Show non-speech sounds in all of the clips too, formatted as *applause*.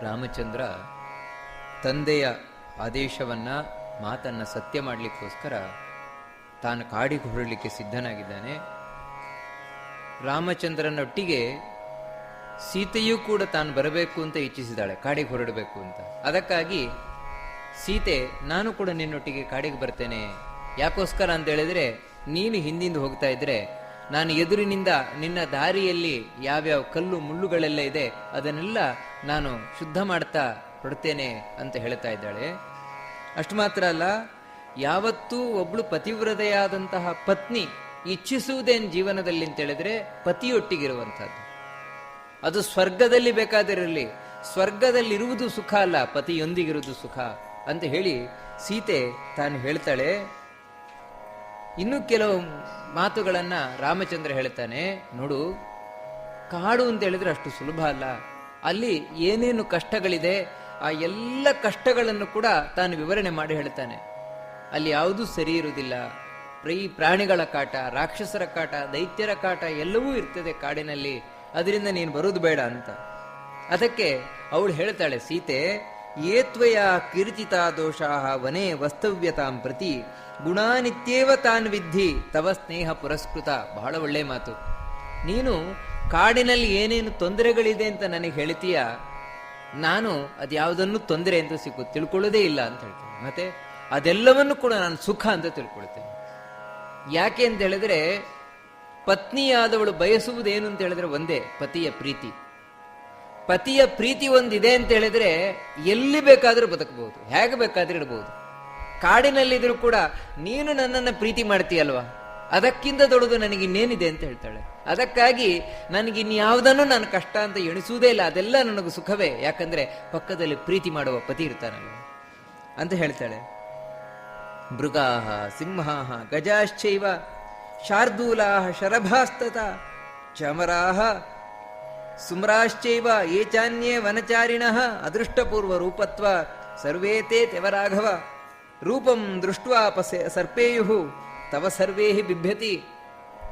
ರಾಮಚಂದ್ರ ತಂದೆಯ ಆದೇಶವನ್ನು ಮಾತನ್ನ ಸತ್ಯ ಮಾಡಲಿಕ್ಕೋಸ್ಕರ ತಾನು ಕಾಡಿಗೆ ಹೊರಡಲಿಕ್ಕೆ ಸಿದ್ಧನಾಗಿದ್ದಾನೆ. ರಾಮಚಂದ್ರನೊಟ್ಟಿಗೆ ಸೀತೆಯೂ ಕೂಡ ತಾನು ಬರಬೇಕು ಅಂತ ಇಚ್ಛಿಸಿದಾಳೆ ಕಾಡಿಗೆ ಹೊರಡಬೇಕು ಅಂತ. ಅದಕ್ಕಾಗಿ ಸೀತೆ, ನಾನು ಕೂಡ ನಿನ್ನೊಟ್ಟಿಗೆ ಕಾಡಿಗೆ ಬರ್ತೇನೆ. ಯಾಕೋಸ್ಕರ ಅಂತ ಹೇಳಿದ್ರೆ, ನೀನು ಹಿಂದಿಂದ ಹೋಗ್ತಾ ಇದ್ರೆ, ನಾನು ಎದುರಿನಿಂದ ನಿನ್ನ ದಾರಿಯಲ್ಲಿ ಯಾವ್ಯಾವ ಕಲ್ಲು ಮುಳ್ಳುಗಳೆಲ್ಲ ಇದೆ, ಅದನ್ನೆಲ್ಲ ನಾನು ಶುದ್ಧ ಮಾಡ್ತಾ ಹೊರಡ್ತೇನೆ ಅಂತ ಹೇಳ್ತಾ ಇದ್ದಾಳೆ. ಅಷ್ಟು ಮಾತ್ರ ಅಲ್ಲ, ಯಾವತ್ತೂ ಒಬ್ಳು ಪತಿವ್ರತೆಯಾದಂತಹ ಪತ್ನಿ ಇಚ್ಛಿಸುವುದೇನು ಜೀವನದಲ್ಲಿ ಅಂತ ಹೇಳಿದ್ರೆ ಪತಿಯೊಟ್ಟಿಗಿರುವಂಥದ್ದು. ಅದು ಸ್ವರ್ಗದಲ್ಲಿ ಬೇಕಾದಿರಲಿ, ಸ್ವರ್ಗದಲ್ಲಿರುವುದು ಸುಖ ಅಲ್ಲ, ಪತಿಯೊಂದಿಗಿರುವುದು ಸುಖ ಅಂತ ಹೇಳಿ ಸೀತೆ ತಾನು ಹೇಳ್ತಾಳೆ. ಇನ್ನು ಕೆಲವು ಮಾತುಗಳನ್ನು ರಾಮಚಂದ್ರ ಹೇಳ್ತಾನೆ, ನೋಡು, ಕಾಡು ಅಂತ ಹೇಳಿದ್ರೆ ಅಷ್ಟು ಸುಲಭ ಅಲ್ಲ. ಅಲ್ಲಿ ಏನೇನು ಕಷ್ಟಗಳಿದೆ, ಆ ಎಲ್ಲ ಕಷ್ಟಗಳನ್ನು ಕೂಡ ತಾನು ವಿವರಣೆ ಮಾಡಿ ಹೇಳ್ತಾನೆ. ಅಲ್ಲಿ ಯಾವುದೂ ಸರಿ ಇರುವುದಿಲ್ಲ. ಈ ಪ್ರಾಣಿಗಳ ಕಾಟ, ರಾಕ್ಷಸರ ಕಾಟ, ದೈತ್ಯರ ಕಾಟ ಎಲ್ಲವೂ ಇರ್ತದೆ ಕಾಡಿನಲ್ಲಿ. ಅದರಿಂದ ನೀನು ಬರೋದು ಬೇಡ ಅಂತ. ಅದಕ್ಕೆ ಅವಳು ಹೇಳ್ತಾಳೆ, ಸೀತೆ ಏತ್ವಯ ಕೀರ್ತಿತಾ ದೋಷಾ ವನೇ ವಸ್ತವ್ಯತಾಂ ಪ್ರತಿ. ಗುಣಾನಿತ್ಯೇವ ತಾನ್ ವಿದ್ಧಿ, ತವ ಸ್ನೇಹ ಪುರಸ್ಕೃತ. ಬಹಳ ಒಳ್ಳೆ ಮಾತು. ನೀನು ಕಾಡಿನಲ್ಲಿ ಏನೇನು ತೊಂದರೆಗಳಿದೆ ಅಂತ ನನಗೆ ಹೇಳ್ತೀಯ? ನಾನು ಅದ್ಯಾವುದನ್ನು ತೊಂದರೆ ಅಂತ ಸಿಕ್ಕು, ತಿಳ್ಕೊಳ್ಳೋದೇ ಇಲ್ಲ ಅಂತ ಹೇಳ್ತೇನೆ. ಮತ್ತೆ ಅದೆಲ್ಲವನ್ನು ಕೂಡ ನಾನು ಸುಖ ಅಂತ ತಿಳ್ಕೊಳ್ತೇನೆ. ಯಾಕೆ ಅಂತ ಹೇಳಿದ್ರೆ, ಪತ್ನಿಯಾದವಳು ಬಯಸುವುದೇನು ಅಂತ ಹೇಳಿದ್ರೆ ಒಂದೇ, ಪತಿಯ ಪ್ರೀತಿ. ಪತಿಯ ಪ್ರೀತಿ ಒಂದಿದೆ ಅಂತ ಹೇಳಿದ್ರೆ ಎಲ್ಲಿ ಬೇಕಾದರೂ ಬದುಕಬಹುದು, ಹೇಗೆ ಬೇಕಾದ್ರೂ ಇಡಬಹುದು ಕಾಡಿನಲ್ಲಿದ್ರು ಕೂಡ ನೀನು ನನ್ನನ್ನು ಪ್ರೀತಿ ಮಾಡ್ತೀಯಲ್ವಾ? ಅದಕ್ಕಿಂತ ದೊಡ್ಡದು ನನಗೆ ಇನ್ನೇನಿದೆ ಅಂತ ಹೇಳ್ತಾಳೆ. ಅದಕ್ಕಾಗಿ ನನಗೆ ಇನ್ಯಾವುದನ್ನು ನಾನು ಕಷ್ಟ ಅಂತ ಎಣಿಸುವುದೇ ಇಲ್ಲ, ಅದೆಲ್ಲ ನನಗೆ ಸುಖವೇ. ಯಾಕಂದ್ರೆ ಪಕ್ಕದಲ್ಲಿ ಪ್ರೀತಿ ಮಾಡುವ ಪತಿ ಇರ್ತಾನಲ್ಲ. ಅಂತ ಹೇಳ್ತಾಳೆ. ಮೃಗಾಹ ಸಿಂಹಾಹ ಗಜಾಶ್ಚೈವ ಶಾರ್ದೂಲಾಹ ಶರಭಾಸ್ತತ ಚಮರಾಹ ಸುಮ್ರಾಶ್ಚೈವ ಏಚಾನ್ಯೇ ವನಚಾರಿಣಃ ಅದೃಷ್ಟಪೂರ್ವ ರೂಪತ್ವ ಸರ್ವೇತೆ ತೆವರಾಘವ ರೂಪಂ ದೃಷ್ಟ್ವಾ ಪಸೆ ಸರ್ಪೇಯು ತವ ಸರ್ವೇಹಿ ಬಿಭ್ಯತಿ.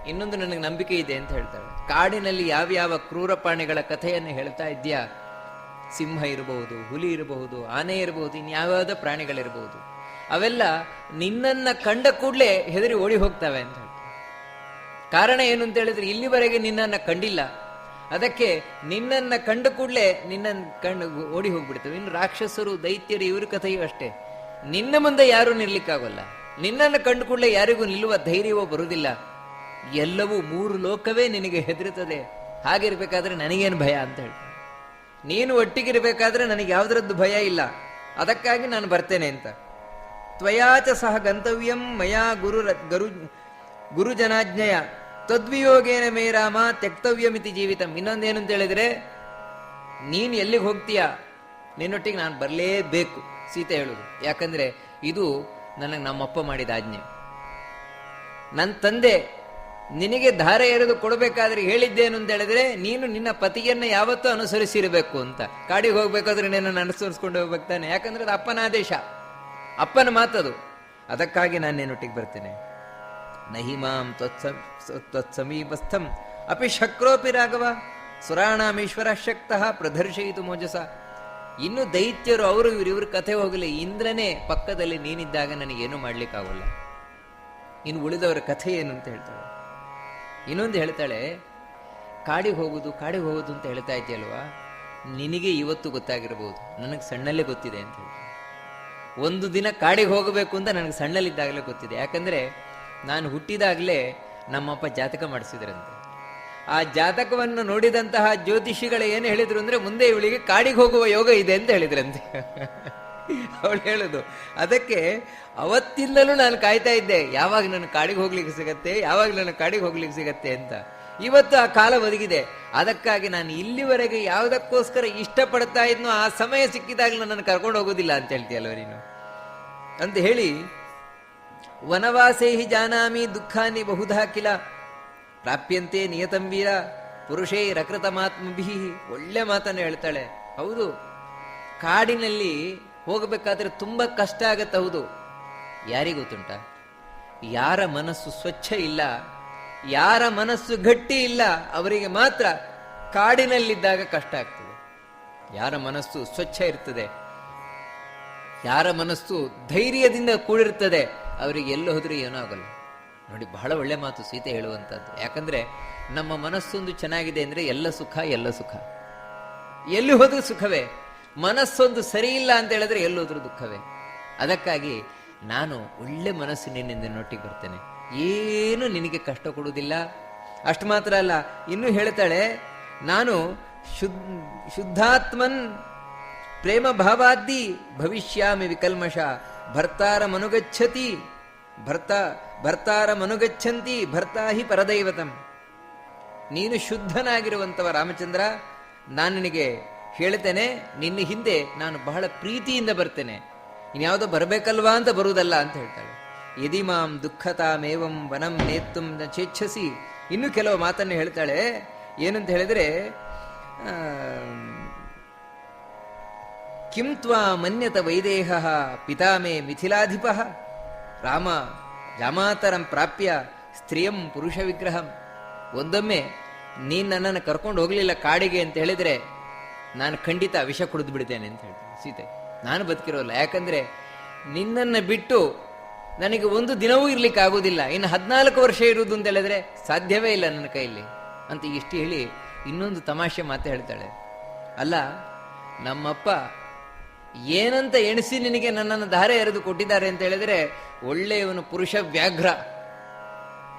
ಇನ್ನೊಂದು ನನಗೆ ನಂಬಿಕೆ ಇದೆ ಅಂತ ಹೇಳ್ತಾಳೆ. ಕಾಡಿನಲ್ಲಿ ಯಾವ್ಯಾವ ಕ್ರೂರ ಪ್ರಾಣಿಗಳ ಕಥೆಯನ್ನು ಹೇಳ್ತಾ ಇದ್ಯಾ ಸಿಂಹ ಇರಬಹುದು, ಹುಲಿ ಇರಬಹುದು, ಆನೆ ಇರಬಹುದು ಇನ್ಯಾವ್ಯಾವುದೋ ಪ್ರಾಣಿಗಳಿರಬಹುದು. ಅವೆಲ್ಲ ನಿನ್ನನ್ನ ಕಂಡ ಕೂಡಲೇ ಹೆದರಿ ಓಡಿ ಹೋಗ್ತವೆ ಅಂತ ಹೇಳ್ತಾರೆ ಕಾರಣ ಏನು ಅಂತ ಹೇಳಿದ್ರೆ ಇಲ್ಲಿವರೆಗೆ ನಿನ್ನನ್ನ ಕಂಡಿಲ್ಲ. ಅದಕ್ಕೆ ನಿನ್ನನ್ನ ಕಂಡ ಕೂಡಲೇ ನಿನ್ನನ್ನು ಕಂಡು ಓಡಿ ಹೋಗ್ಬಿಡ್ತವೆ. ಇನ್ನು ರಾಕ್ಷಸರು, ದೈತ್ಯರು ಇವ್ರ ಕಥೆಯೂ ಅಷ್ಟೇ. ನಿನ್ನ ಮುಂದೆ ಯಾರೂ ನಿರ್ಲಿಕ್ಕಾಗಲ್ಲ. ನಿನ್ನನ್ನು ಕಂಡು ಕೂಡಲೇ ಯಾರಿಗೂ ನಿಲ್ಲುವ ಧೈರ್ಯವೋ ಬರುವುದಿಲ್ಲ. ಎಲ್ಲವೂ ಮೂರು ಲೋಕವೇ ನಿನಗೆ ಹೆದರುತ್ತದೆ. ಹಾಗಿರ್ಬೇಕಾದ್ರೆ ನನಗೇನು ಭಯ ಅಂತ ಹೇಳಿ ನೀನು ಒಟ್ಟಿಗಿರ್ಬೇಕಾದ್ರೆ ನನಗೆ ಯಾವುದರದ್ದು ಭಯ ಇಲ್ಲ. ಅದಕ್ಕಾಗಿ ನಾನು ಬರ್ತೇನೆ ಅಂತ. ತ್ವಯಾಚ ಸಹ ಗಂತವ್ಯಂ ಮಯಾ ಗುರು ಗುರು ಗುರುಜನಾಜ್ಞೆಯ. ತದ್ವಿಯೋಗೇನ ಮೇ ರಾಮ ತ್ಯಕ್ತವ್ಯಮಿತಿ ಜೀವಿತಂ. ಇನ್ನೊಂದೇನು ಅಂತ ಹೇಳಿದ್ರೆ, ನೀನು ಎಲ್ಲಿಗೆ ಹೋಗ್ತೀಯಾ? ನಿನ್ನೊಟ್ಟಿಗೆ ನಾನು ಬರಲೇಬೇಕು. ಸೀತೆ ಹೇಳುದು. ಯಾಕಂದ್ರೆ ಇದು ನನಗೆ ನಮ್ಮಪ್ಪ ಮಾಡಿದ ಆಜ್ಞೆ. ನನ್ನ ತಂದೆ ನಿನಗೆ ಧಾರೆ ಎರೆದು ಕೊಡಬೇಕಾದ್ರೆ ಹೇಳಿದ್ದೇನು ಅಂತ ಹೇಳಿದ್ರೆ, ನೀನು ನಿನ್ನ ಪತಿಯನ್ನ ಯಾವತ್ತೂ ಅನುಸರಿಸಿರಬೇಕು ಅಂತ. ಕಾಡಿಗೆ ಹೋಗ್ಬೇಕಾದ್ರೆ ನಿನ್ನನ್ನು ಅನುಸರಿಸ್ಕೊಂಡು ಹೋಗ್ಬೇಕು ತಾನೆ. ಯಾಕಂದ್ರೆ ಅದು ಅಪ್ಪನ ಆದೇಶ. ಅಪ್ಪನ ಮಾತದು. ಅದಕ್ಕಾಗಿ ನಾನು ನಿನ್ನೊಟ್ಟಿಗೆ ಬರ್ತೇನೆ. ನಹಿಮಾಂ ತ್ವತ್ಸಮೀಪಸ್ಥಂ. ಅಪಿ ಶಕ್ರೋಪಿ ರಾಘವ. ಸುರಾಣಾಮೀಶ್ವರ ಶಕ್ತಃ ಪ್ರದರ್ಶಯಿತು ಮೋಜಸ. ಇನ್ನು ದೈತ್ಯರು ಅವರು ಇವರು ಇವ್ರ ಕಥೆ ಹೋಗಲಿ, ಇಂದ್ರನೇ ಪಕ್ಕದಲ್ಲಿ ನೀನಿದ್ದಾಗ ನನಗೇನು ಮಾಡ್ಲಿಕ್ಕಾಗಲ್ಲ. ಇನ್ನು ಉಳಿದವರ ಕಥೆ ಏನು ಅಂತ ಹೇಳ್ತಾಳೆ. ಇನ್ನೊಂದು ಹೇಳ್ತಾಳೆ, ಕಾಡಿಗೆ ಹೋಗುದು ಕಾಡಿಗೆ ಹೋಗುದು ಅಂತ ಹೇಳ್ತಾ ಇದೆಯಲ್ವಾ ನಿನಗೆ ಇವತ್ತು ಗೊತ್ತಾಗಿರ್ಬೋದು, ನನಗೆ ಸಣ್ಣಲ್ಲೇ ಗೊತ್ತಿದೆ ಅಂತ ಹೇಳಿ ಒಂದು ದಿನ ಕಾಡಿಗೆ ಹೋಗಬೇಕು ಅಂತ ನನಗೆ ಸಣ್ಣಲ್ಲಿದ್ದಾಗಲೇ ಗೊತ್ತಿದೆ. ಯಾಕಂದ್ರೆ ನಾನು ಹುಟ್ಟಿದಾಗಲೇ ನಮ್ಮಪ್ಪ ಜಾತಕ ಮಾಡಿಸಿದ್ರಂತೆ. ಆ ಜಾತಕವನ್ನು ನೋಡಿದಂತಹ ಜ್ಯೋತಿಷಿಗಳು ಏನು ಹೇಳಿದ್ರು ಅಂದ್ರೆ ಮುಂದೆ ಇವಳಿಗೆ ಕಾಡಿಗೆ ಹೋಗುವ ಯೋಗ ಇದೆ ಅಂತ ಹೇಳಿದ್ರಂತೆ. ಅವಳು ಹೇಳುದು, ಅದಕ್ಕೆ ಅವತ್ತಿಂದಲೂ ನಾನು ಕಾಯ್ತಾ ಇದ್ದೆ, ಯಾವಾಗ ನನ್ನ ಕಾಡಿಗೆ ಹೋಗ್ಲಿಕ್ಕೆ ಸಿಗತ್ತೆ, ಯಾವಾಗ ನನ್ನ ಕಾಡಿಗೆ ಹೋಗ್ಲಿಕ್ಕೆ ಸಿಗತ್ತೆ ಅಂತ. ಇವತ್ತು ಆ ಕಾಲ ಒದಗಿದೆ, ಅದಕ್ಕಾಗಿ ನಾನು ಇಲ್ಲಿವರೆಗೆ ಯಾವುದಕ್ಕೋಸ್ಕರ ಇಷ್ಟಪಡ್ತಾ ಇದ್ನೋ ಆ ಸಮಯ ಸಿಕ್ಕಿದಾಗ ನನ್ನನ್ನು ಕರ್ಕೊಂಡು ಹೋಗೋದಿಲ್ಲ ಅಂತ ಹೇಳ್ತೀಯಲ್ವ ನೀನು? ಅಂತ ಹೇಳಿ ವನವಾಸೇಹಿ ಜಾನಾಮಿ ದುಃಖಾನಿ ಬಹುಧಾ ಕಿಲ ಪ್ರಾಪ್ಯಂತೆ ನಿಯತಂ ವೀರ, ಪುರುಷೇ ರಕೃತಮಾತ್ಮಭಿ, ಒಳ್ಳೆ ಮಾತನ್ನು ಹೇಳ್ತಾಳೆ. ಹೌದು, ಕಾಡಿನಲ್ಲಿ ಹೋಗಬೇಕಾದ್ರೆ ತುಂಬಾ ಕಷ್ಟ ಆಗತ್ತೆ, ಹೌದು. ಯಾರಿಗೂ ಗೊತ್ತುಂಟ? ಯಾರ ಮನಸ್ಸು ಸ್ವಚ್ಛ ಇಲ್ಲ, ಯಾರ ಮನಸ್ಸು ಗಟ್ಟಿ ಇಲ್ಲ, ಅವರಿಗೆ ಮಾತ್ರ ಕಾಡಿನಲ್ಲಿದ್ದಾಗ ಕಷ್ಟ ಆಗ್ತದೆ. ಯಾರ ಮನಸ್ಸು ಸ್ವಚ್ಛ ಇರ್ತದೆ, ಯಾರ ಮನಸ್ಸು ಧೈರ್ಯದಿಂದ ಕೂಡಿರ್ತದೆ, ಅವರಿಗೆ ಎಲ್ಲಿ ಹೋದರೂ ಏನೂ ಆಗಲ್ಲ. ನೋಡಿ, ಬಹಳ ಒಳ್ಳೆ ಮಾತು ಸೀತೆ ಹೇಳುವಂಥದ್ದು. ಯಾಕಂದರೆ ನಮ್ಮ ಮನಸ್ಸೊಂದು ಚೆನ್ನಾಗಿದೆ ಅಂದರೆ ಎಲ್ಲ ಸುಖ ಎಲ್ಲ ಸುಖ. ಎಲ್ಲಿ ಹೋದ್ರೂ ಸುಖವೇ. ಮನಸ್ಸೊಂದು ಸರಿ ಇಲ್ಲ ಅಂತ ಹೇಳಿದ್ರೆ ಎಲ್ಲೋದ್ರೂ ದುಃಖವೇ. ಅದಕ್ಕಾಗಿ ನಾನು ಒಳ್ಳೆ ಮನಸ್ಸು ನಿನ್ನಿಂದ ನೊಟ್ಟಿಗೆ ಬರ್ತೇನೆ. ಏನು ನಿನಗೆ ಕಷ್ಟ ಕೊಡುವುದಿಲ್ಲ? ಅಷ್ಟು ಮಾತ್ರ ಅಲ್ಲ, ಇನ್ನೂ ಹೇಳ್ತಾಳೆ, ನಾನು ಶುದ್ಧ ಶುದ್ಧಾತ್ಮನ್ ಪ್ರೇಮ ಭಾವಾದ್ದಿ ಭವಿಷ್ಯಾಮಿ ವಿಕಲ್ಮಷ ಭರ್ತಾರ ಮನುಗಚ್ಚತಿ ಭರ್ತ, ಭರ್ತಾರ ಮನುಗಚ್ಚಂತಿ ಭರ್ತಾ ಹಿ ಪರದೈವತಂ. ನೀನು ಶುದ್ಧನಾಗಿರುವಂಥವ ರಾಮಚಂದ್ರ, ನಾನು ನಿನಗೆ ಹೇಳ್ತೇನೆ, ನಿನ್ನ ಹಿಂದೆ ನಾನು ಬಹಳ ಪ್ರೀತಿಯಿಂದ ಬರ್ತೇನೆ. ಇನ್ಯಾವುದೋ ಬರಬೇಕಲ್ವಾ ಅಂತ ಬರುವುದಲ್ಲ ಅಂತ ಹೇಳ್ತಾಳೆ. ಯದಿ ಮಾಂ ದುಃಖತಾಮೇವಂ ವನಂ ನೇತ್ತುಂ ಚೇಚ್ಛಸಿ. ಇನ್ನು ಕೆಲವು ಮಾತನ್ನು ಹೇಳ್ತಾಳೆ. ಏನಂತ ಹೇಳಿದರೆ ಕಿಂತ್ವಾ ಮನ್ಯತ ವೈದೇಹ ಪಿತಾಮೇ ಮಿಥಿಲಾಧಿಪ. ರಾಮ ರಾಮಾತರಂ ಪ್ರಾಪ್ಯ ಸ್ತ್ರೀಯಂ ಪುರುಷ ವಿಗ್ರಹಂ. ಒಂದೊಮ್ಮೆ ನೀನ್ ನನ್ನನ್ನು ಕರ್ಕೊಂಡು ಹೋಗಲಿಲ್ಲ ಕಾಡಿಗೆ ಅಂತ ಹೇಳಿದ್ರೆ ನಾನು ಖಂಡಿತ ವಿಷ ಕುಡಿದು ಬಿಡ್ತೇನೆ ಅಂತ ಹೇಳ್ತೀನಿ ಸೀತೆ. ನಾನು ಬದುಕಿರೋಲ್ಲ, ಯಾಕಂದ್ರೆ ನಿನ್ನನ್ನು ಬಿಟ್ಟು ನನಗೆ ಒಂದು ದಿನವೂ ಇರ್ಲಿಕ್ಕೆ ಆಗೋದಿಲ್ಲ. ಇನ್ನು ಹದಿನಾಲ್ಕು ವರ್ಷ ಇರುವುದು ಅಂತ ಹೇಳಿದ್ರೆ ಸಾಧ್ಯವೇ ಇಲ್ಲ ನನ್ನ ಕೈಯಲ್ಲಿ ಅಂತ ಇಷ್ಟು ಹೇಳಿ ಇನ್ನೊಂದು ತಮಾಷೆ ಮಾತು ಹೇಳ್ತಾಳೆ. ಅಲ್ಲ, ನಮ್ಮಪ್ಪ ಏನಂತ ಎಣಿಸಿ ನಿನಗೆ ನನ್ನನ್ನು ಧಾರೆ ಎರೆದು ಕೊಟ್ಟಿದ್ದಾರೆ ಅಂತ ಹೇಳಿದ್ರೆ, ಒಳ್ಳೆಯವನು ಪುರುಷ ವ್ಯಾಘ್ರ.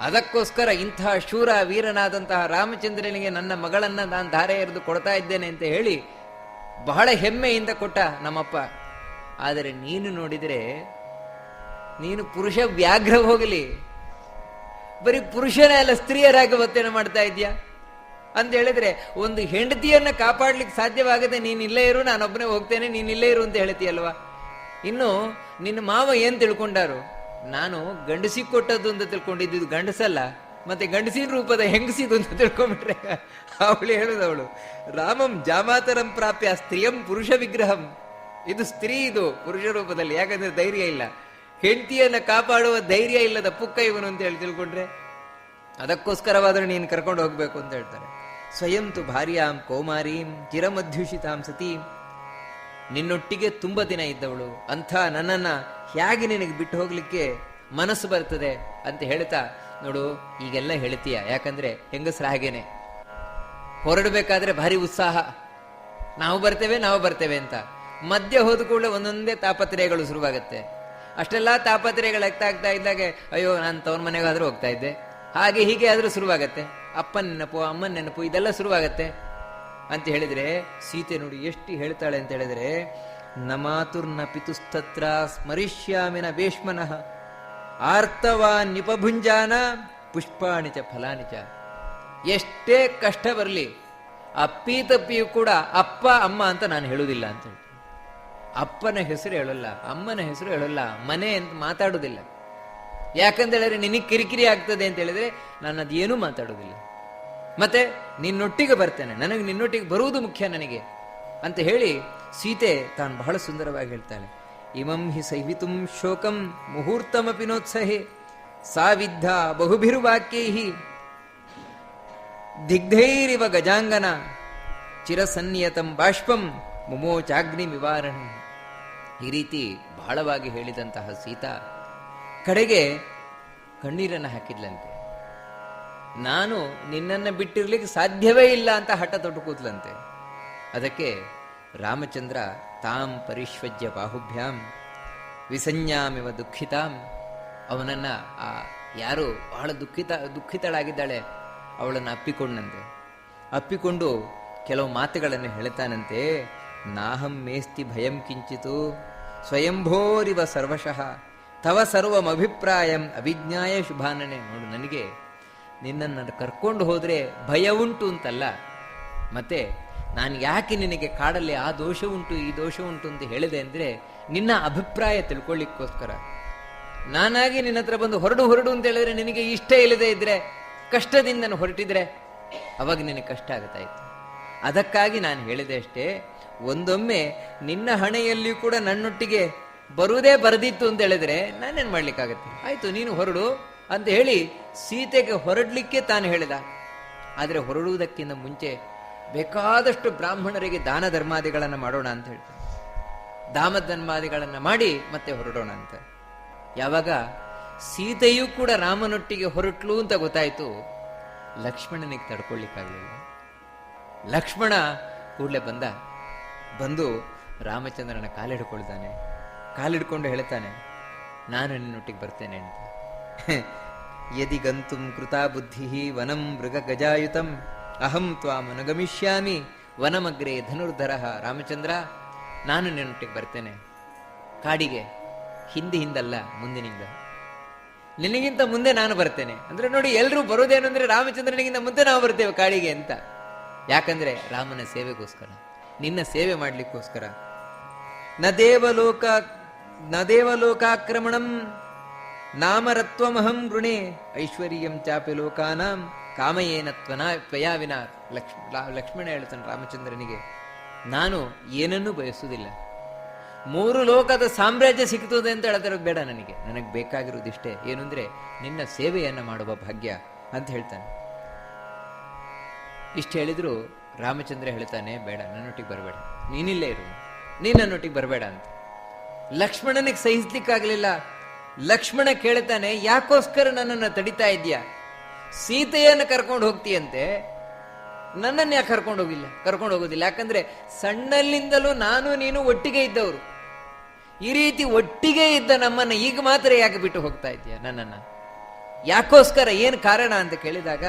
ಅದಕ್ಕೋಸ್ಕರ ಇಂತಹ ಶೂರ ವೀರನಾದಂತಹ ರಾಮಚಂದ್ರನಿಗೆ ನನ್ನ ಮಗಳನ್ನ ನಾನು ಧಾರೆ ಎರೆದು ಕೊಡ್ತಾ ಇದ್ದೇನೆ ಅಂತ ಹೇಳಿ ಬಹಳ ಹೆಮ್ಮೆಯಿಂದ ಕೊಟ್ಟ ನಮ್ಮಪ್ಪ. ಆದರೆ ನೀನು ನೋಡಿದರೆ, ನೀನು ಪುರುಷ ವ್ಯಾಘ್ರ ಹೋಗಲಿ. ಬರೀ ಪುರುಷನೇ ಅಲ್ಲ, ಸ್ತ್ರೀಯರಾಗಿ ವರ್ತನೆ ಮಾಡ್ತಾ ಇದೆಯಾ ಅಂತ ಹೇಳಿದ್ರೆ, ಒಂದು ಹೆಂಡತಿಯನ್ನ ಕಾಪಾಡ್ಲಿಕ್ಕೆ ಸಾಧ್ಯವಾಗದೆ ನೀನ್ ಇಲ್ಲೇ ಇರು ನಾನೊಬ್ಬನೇ ಹೋಗ್ತೇನೆ, ನೀನ್ ಇಲ್ಲೇ ಇರು ಅಂತ ಹೇಳ್ತೀಯಲ್ವಾ? ಇನ್ನು, ನಿನ್ನ ಮಾವ ಏನ್ ತಿಳ್ಕೊಂಡಾರು? ನಾನು ಗಂಡಸಿ ಕೊಟ್ಟದ್ದು ಅಂತ ತಿಳ್ಕೊಂಡಿದ್ದು ಗಂಡಸಲ್ಲ, ಮತ್ತೆ ಗಂಡಸಿನ ರೂಪದ ಹೆಂಗಸಿದು ಅಂತ ತಿಳ್ಕೊಂಡ್ಬಿಟ್ರೆ, ಅವಳು ಹೇಳುದು ಅವಳು ರಾಮಂ ಜಾಮಾತರಂ ಪ್ರಾಪ್ಯ ಸ್ತ್ರೀಯಂ ಪುರುಷ ವಿಗ್ರಹಂ. ಇದು ಸ್ತ್ರೀ ಇದು, ಪುರುಷ ರೂಪದಲ್ಲಿ, ಯಾಕಂದ್ರೆ ಧೈರ್ಯ ಇಲ್ಲ. ಹೆಂಡತಿಯನ್ನ ಕಾಪಾಡುವ ಧೈರ್ಯ ಇಲ್ಲದ ಪುಕ್ಕ ಇವನು ಅಂತ ಹೇಳಿ ತಿಳ್ಕೊಂಡ್ರೆ, ಅದಕ್ಕೋಸ್ಕರವಾದರೂ ನೀನು ಕರ್ಕೊಂಡು ಹೋಗ್ಬೇಕು ಅಂತ ಹೇಳ್ತಾರೆ. ಸ್ವಯಂ ತು ಭಾರ್ಯಾಂ ಕೌಮಾರೀಂ ಚಿರಮಧ್ಯುಷಿತಾಂ ಸತಿ. ನಿನ್ನೊಟ್ಟಿಗೆ ತುಂಬ ದಿನ ಇದ್ದವಳು, ಅಂಥ ನನ್ನನ್ನು ಹೇಗೆ ನಿನಗೆ ಬಿಟ್ಟು ಹೋಗಲಿಕ್ಕೆ ಮನಸ್ಸು ಬರ್ತದೆ ಅಂತ ಹೇಳ್ತಾ, ನೋಡು, ಈಗೆಲ್ಲ ಹೇಳ್ತೀಯ? ಯಾಕಂದ್ರೆ ಹೆಂಗಸ್ರ ಹಾಗೇನೆ. ಹೊರಡಬೇಕಾದ್ರೆ ಭಾರಿ ಉತ್ಸಾಹ. ನಾವು ಬರ್ತೇವೆ ನಾವು ಬರ್ತೇವೆ ಅಂತ. ಮಧ್ಯ ಹೋದ ಕೂಡಲೇ ಒಂದೊಂದೇ ತಾಪತ್ರಯಗಳು ಶುರುವಾಗುತ್ತೆ. ಅಷ್ಟೆಲ್ಲ ತಾಪತ್ರಯಗಳು ಆಗ್ತಾ ಇದ್ದಾಗೆ, ಅಯ್ಯೋ, ನಾನು ತವ್ರ ಮನೆಗಾದರೂ ಹೋಗ್ತಾ ಇದ್ದೆ. ಹಾಗೆ ಹೀಗೆ ಆದರೂ ಶುರುವಾಗತ್ತೆ. ಅಪ್ಪನ ನೆನಪು, ಅಮ್ಮನ ನೆನಪು, ಇದೆಲ್ಲ ಶುರುವಾಗತ್ತೆ. ಅಂತ ಹೇಳಿದ್ರೆ, ಸೀತೆ ನೋಡಿ ಎಷ್ಟು ಹೇಳ್ತಾಳೆ ಅಂತ ಹೇಳಿದ್ರೆ, ನಮಾತುರ್ನ ಪಿತುಸ್ತತ್ರ ಸ್ಮರಿಷ್ಯಾಮಿನ ಭೀಷ್ಮನಃ, ಆರ್ತವಾ ನಿಪಭುಂಜಾನ ಪುಷ್ಪಾಣಿಚ ಫಲಾನಿಚ. ಎಷ್ಟೇ ಕಷ್ಟ ಬರಲಿ, ಅಪ್ಪಿ ತಪ್ಪಿಯೂ ಕೂಡ ಅಪ್ಪ, ಅಮ್ಮ ಅಂತ ನಾನು ಹೇಳುವುದಿಲ್ಲ ಅಂತ ಹೇಳ್ತೀನಿ. ಅಪ್ಪನ ಹೆಸರು ಹೇಳಲ್ಲ, ಅಮ್ಮನ ಹೆಸರು ಹೇಳಲ್ಲ, ಮನೆ ಅಂತ ಮಾತಾಡುವುದಿಲ್ಲ. ಯಾಕಂತ ಹೇಳಿದ್ರೆ ನಿನಗೆ ಕಿರಿಕಿರಿ ಆಗ್ತದೆ ಅಂತ ಹೇಳಿದ್ರೆ ನಾನು ಅದೇನೂ ಮಾತಾಡೋದಿಲ್ಲ. ಮತ್ತೆ ನಿನ್ನೊಟ್ಟಿಗೆ ಬರ್ತೇನೆ, ನನಗೆ ನಿನ್ನೊಟ್ಟಿಗೆ ಬರುವುದು ಮುಖ್ಯ ನನಗೆ ಅಂತ ಹೇಳಿ ಸೀತೆ ತಾನು ಬಹಳ ಸುಂದರವಾಗಿ ಹೇಳ್ತಾಳೆ. ಇಮಂ ಹಿ ಸೈವಿತುಂ ಶೋಕಂ ಮುಹೂರ್ತಮಪಿನೋತ್ಸಹೆ ಸಾವಿದ್ಧ ಬಹುಭಿರುವಾಕ್ಯೈ ದಿಗ್ಧೈರಿವ ಗಜಾಂಗನ ಚಿರಸನ್ನಿಯತಂ ಬಾಷ್ಪಂ ಮುಮೋಚಾಗ್ನಿ ನಿವಾರಣೆ ಈ ರೀತಿ ಬಹಳವಾಗಿ ಹೇಳಿದಂತಹ ಸೀತಾ ಕಡೆಗೆ ಕಣ್ಣೀರನ್ನು ಹಾಕಿದ್ಲಂತೆ. ನಾನು ನಿನ್ನನ್ನು ಬಿಟ್ಟಿರ್ಲಿಕ್ಕೆ ಸಾಧ್ಯವೇ ಇಲ್ಲ ಅಂತ ಹಠ ತೊಟ್ಟು ಕೂತ್ಲಂತೆ. ಅದಕ್ಕೆ ರಾಮಚಂದ್ರ ತಾಂ ಪರಿಶ್ವಜ್ಯ ಬಾಹುಭ್ಯಾಂ ವಿಸಂಜ್ಞಾಮಿವ ದುಃಖಿತಾಂ. ಅವನನ್ನು, ಆ, ಯಾರು ಬಹಳ ದುಃಖಿತ, ದುಃಖಿತಳಾಗಿದ್ದಾಳೆ, ಅವಳನ್ನು ಅಪ್ಪಿಕೊಂಡಂತೆ. ಅಪ್ಪಿಕೊಂಡು ಕೆಲವು ಮಾತುಗಳನ್ನು ಹೇಳ್ತಾನಂತೆ. ನಾಹಂ ಮೇಸ್ತಿ ಭಯಂ ಕಿಂಚಿತು, ಸ್ವಯಂಭೋರಿವ ಸರ್ವಶಃ. ತವ ಸರ್ವಮಭಿಪ್ರಾಯಂ ಅಭಿಜ್ಞಾಯ ಶುಭಾನನೆ ನೋಡು. ನನಗೆ ನಿನ್ನನ್ನು ಕರ್ಕೊಂಡು ಹೋದರೆ ಭಯ ಉಂಟು ಅಂತಲ್ಲ. ಮತ್ತೆ ನಾನು ಯಾಕೆ ನಿನಗೆ ಕಾಡಲ್ಲಿ ಆ ದೋಷ ಉಂಟು, ಈ ದೋಷ ಉಂಟು ಅಂತ ಹೇಳಿದೆ ಅಂದರೆ ನಿನ್ನ ಅಭಿಪ್ರಾಯ ತಿಳ್ಕೊಳ್ಳಿಕ್ಕೋಸ್ಕರ. ನಾನಾಗಿ ನಿನ್ನ ಹತ್ರ ಬಂದು ಹೊರಡು ಹೊರಡು ಅಂತ ಹೇಳಿದ್ರೆ ನಿನಗೆ ಇಷ್ಟ ಇಲ್ಲದೆ ಇದ್ರೆ, ಕಷ್ಟದಿಂದ ಹೊರಟಿದ್ರೆ ಅವಾಗ ನಿನಗೆ ಕಷ್ಟ ಆಗ್ತಾ ಇತ್ತು ಅದಕ್ಕಾಗಿ ನಾನು ಹೇಳಿದೆ ಅಷ್ಟೇ, ಒಂದೊಮ್ಮೆ ನಿನ್ನ ಹಣೆಯಲ್ಲಿ ಕೂಡ ನನ್ನೊಟ್ಟಿಗೆ ಬರುವುದೇ ಬರದಿತ್ತು ಅಂತ ಹೇಳಿದ್ರೆ ನಾನೇನ್ ಮಾಡ್ಲಿಕ್ಕಾಗತ್ತೆ? ಆಯ್ತು, ನೀನು ಹೊರಡು ಅಂತ ಹೇಳಿ ಸೀತೆಗೆ ಹೊರಡ್ಲಿಕ್ಕೆ ತಾನು ಹೇಳಿದ. ಆದರೆ ಹೊರಡುವುದಕ್ಕಿಂತ ಮುಂಚೆ ಬೇಕಾದಷ್ಟು ಬ್ರಾಹ್ಮಣರಿಗೆ ದಾನ ಧರ್ಮಾದಿಗಳನ್ನು ಮಾಡೋಣ ಅಂತ ಹೇಳ್ತಾನೆ. ದಾಮ ಧರ್ಮಾದಿಗಳನ್ನು ಮಾಡಿ ಮತ್ತೆ ಹೊರಡೋಣ ಅಂತ. ಯಾವಾಗ ಸೀತೆಯೂ ಕೂಡ ರಾಮನೊಟ್ಟಿಗೆ ಹೊರಟ್ಲು ಅಂತ ಗೊತ್ತಾಯಿತು. ಲಕ್ಷ್ಮಣನಿಗೆ ತಡ್ಕೊಳ್ಳಿಕ್ಕಾಗಲಿಲ್ಲ ಲಕ್ಷ್ಮಣ ಕೂಡಲೇ ಬಂದ. ಬಂದು ರಾಮಚಂದ್ರನ ಕಾಲಿಡ್ಕೊಳ್ತಾನೆ. ಕಾಲಿಡ್ಕೊಂಡು ಹೇಳ್ತಾನೆ, ನಾನು ನಿನ್ನೊಟ್ಟಿಗೆ ಬರ್ತೇನೆ ಅಂತ. *laughs* ಯದಿ ಗಂತುಂ ಕೃತಾ ಬುದ್ಧಿ ವನಂ ಮೃಗ ಗಜಾಯುತಂ ಅಹಂ ತ್ವಾಮನುಗಮಿಷ್ಯಾಮಿ ವನಮಗ್ರೆ ಧನುರ್ಧರ ರಾಮಚಂದ್ರ, ನಾನು ನಿನ್ನೊಟ್ಟಿಗೆ ಬರ್ತೇನೆ. ಕಾಡಿಗೆ, ಹಿಂದೆ ಹಿಂದಲ್ಲ, ಮುಂದಿನಿಂದ. ನಿನಗಿಂತ ಮುಂದೆ ನಾನು ಬರ್ತೇನೆ. ಅಂದ್ರೆ ನೋಡಿ ಎಲ್ಲರೂ ಬರೋದೇನಂದ್ರೆ ರಾಮಚಂದ್ರನಿಗಿಂತ ಮುಂದೆ ನಾವು ಬರ್ತೇವೆ ಕಾಡಿಗೆ ಅಂತ. ಯಾಕಂದ್ರೆ ರಾಮನ ಸೇವೆಗೋಸ್ಕರ, ನಿನ್ನ ಸೇವೆ ಮಾಡ್ಲಿಕ್ಕೋಸ್ಕರ. ನ ದೇವಲೋಕ ನ ನಾಮರತ್ವಮಹಂ ಋಣೆ ಐಶ್ವರ್ಯಂ ಚಾಪಿ ಲೋಕಾನಾಂ ಕಾಮಯೇನ ತ್ವನಾ ತ್ವಯಾ ವಿನ ಲಕ್ಷ್ಮ ಲಕ್ಷ್ಮಣ ಹೇಳ್ತಾನೆ ರಾಮಚಂದ್ರನಿಗೆ, ನಾನು ಏನನ್ನೂ ಬಯಸುವುದಿಲ್ಲ. ಮೂರು ಲೋಕದ ಸಾಮ್ರಾಜ್ಯ ಸಿಗ್ತದೆ ಅಂತ ಹೇಳ್ತಿರೋದು ಬೇಡ ನನಗೆ. ನನಗೆ ಬೇಕಾಗಿರೋದಿಷ್ಟೇ ಏನು ಅಂದರೆ ನಿನ್ನ ಸೇವೆಯನ್ನ ಮಾಡುವ ಭಾಗ್ಯ ಅಂತ ಹೇಳ್ತಾನೆ. ಇಷ್ಟು ಹೇಳಿದ್ರು ರಾಮಚಂದ್ರ ಹೇಳ್ತಾನೆ, ಬೇಡ, ನನ್ನೊಟ್ಟಿಗೆ ಬರಬೇಡ. ನೀನಿಲ್ಲೇ ಇರು. ನೀನ್ ನನ್ನೊಟ್ಟಿಗೆ ಬರಬೇಡ ಅಂತ. ಲಕ್ಷ್ಮಣನಿಗೆ ಸಹಿಸ್ಲಿಕ್ಕಾಗಲಿಲ್ಲ. ಲಕ್ಷ್ಮಣ ಕೇಳ್ತಾನೆ, ಯಾಕೋಸ್ಕರ ನನ್ನನ್ನು ತಡಿತಾ ಇದೆಯಾ ಸೀತೆಯನ್ನು ಕರ್ಕೊಂಡು ಹೋಗ್ತೀಯಂತೆ. ನನ್ನನ್ನು ಯಾಕೆ ಕರ್ಕೊಂಡು ಹೋಗಿಲ್ಲ? ಕರ್ಕೊಂಡು ಹೋಗೋದಿಲ್ಲ. ಯಾಕಂದ್ರೆ ಸಣ್ಣಲ್ಲಿಂದಲೂ ನಾನು, ನೀನು ಒಟ್ಟಿಗೆ ಇದ್ದವರು. ಈ ರೀತಿ ಒಟ್ಟಿಗೆ ಇದ್ದ ನಮ್ಮನ್ನು ಈಗ ಮಾತ್ರ ಯಾಕೆ ಬಿಟ್ಟು ಹೋಗ್ತಾ ಇದೆಯಾ ನನ್ನನ್ನು? ಯಾಕೋಸ್ಕರ ಏನು ಕಾರಣ ಅಂತ ಕೇಳಿದಾಗ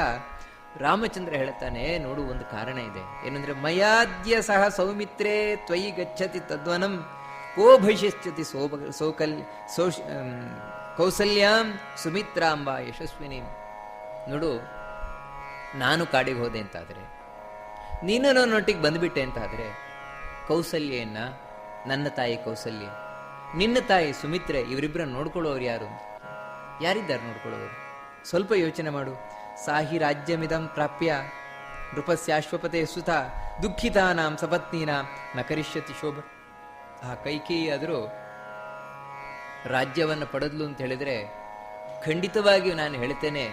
ರಾಮಚಂದ್ರ ಹೇಳ್ತಾನೆ, ನೋಡು, ಒಂದು ಕಾರಣ ಇದೆ. ಏನಂದ್ರೆ ಮಯಾದ್ಯ ಸಹ ಸೌಮಿತ್ರೇ ತ್ವಯಿ ಗಚ್ಚತಿ ತದ್ವನಂ. ಕೋ ಭವಿಷ್ಯತಿ ಸೋಭ ಸೌಕಲ್ ಸೋ ಕೌಸಲ್ಯಾಂ ಸುಮಿತ್ರಾಂಬ ಯಶಸ್ವಿನಿ ನೋಡು, ನಾನು ಕಾಡಿಗೆ ಹೋದೆ ಅಂತಾದರೆ, ನೀನು ನನ್ನೊಟ್ಟಿಗೆ ಬಂದುಬಿಟ್ಟೆ ಅಂತಾದರೆ, ಕೌಸಲ್ಯನ್ನ, ನನ್ನ ತಾಯಿ ಕೌಸಲ್ಯ, ನಿನ್ನ ತಾಯಿ ಸುಮಿತ್ರೆ ಇವರಿಬ್ಬರ ನೋಡ್ಕೊಳ್ಳೋರು ಯಾರು? ಯಾರಿದ್ದಾರೆ ನೋಡ್ಕೊಳ್ಳೋರು? ಸ್ವಲ್ಪ ಯೋಚನೆ ಮಾಡು. ಸಾಹಿ ರಾಜ್ಯಮಿದಂ ಪ್ರಾಪ್ಯ, ನೃಪಸ್ಯಾಶ್ವಪತೆ ಸುತ, ದುಃಖಿತಾನಾಂ ಸಪತ್ನೀನಾಂ ನ ಶೋಭ. ಆ ಕೈಕೇಯಿ ಆದರೂ ರಾಜ್ಯವನ್ನು ಪಡೆದ್ಲು ಅಂತ ಹೇಳಿದ್ರೆ ಖಂಡಿತವಾಗಿಯೂ ನಾನು ಹೇಳ್ತೇನೆ,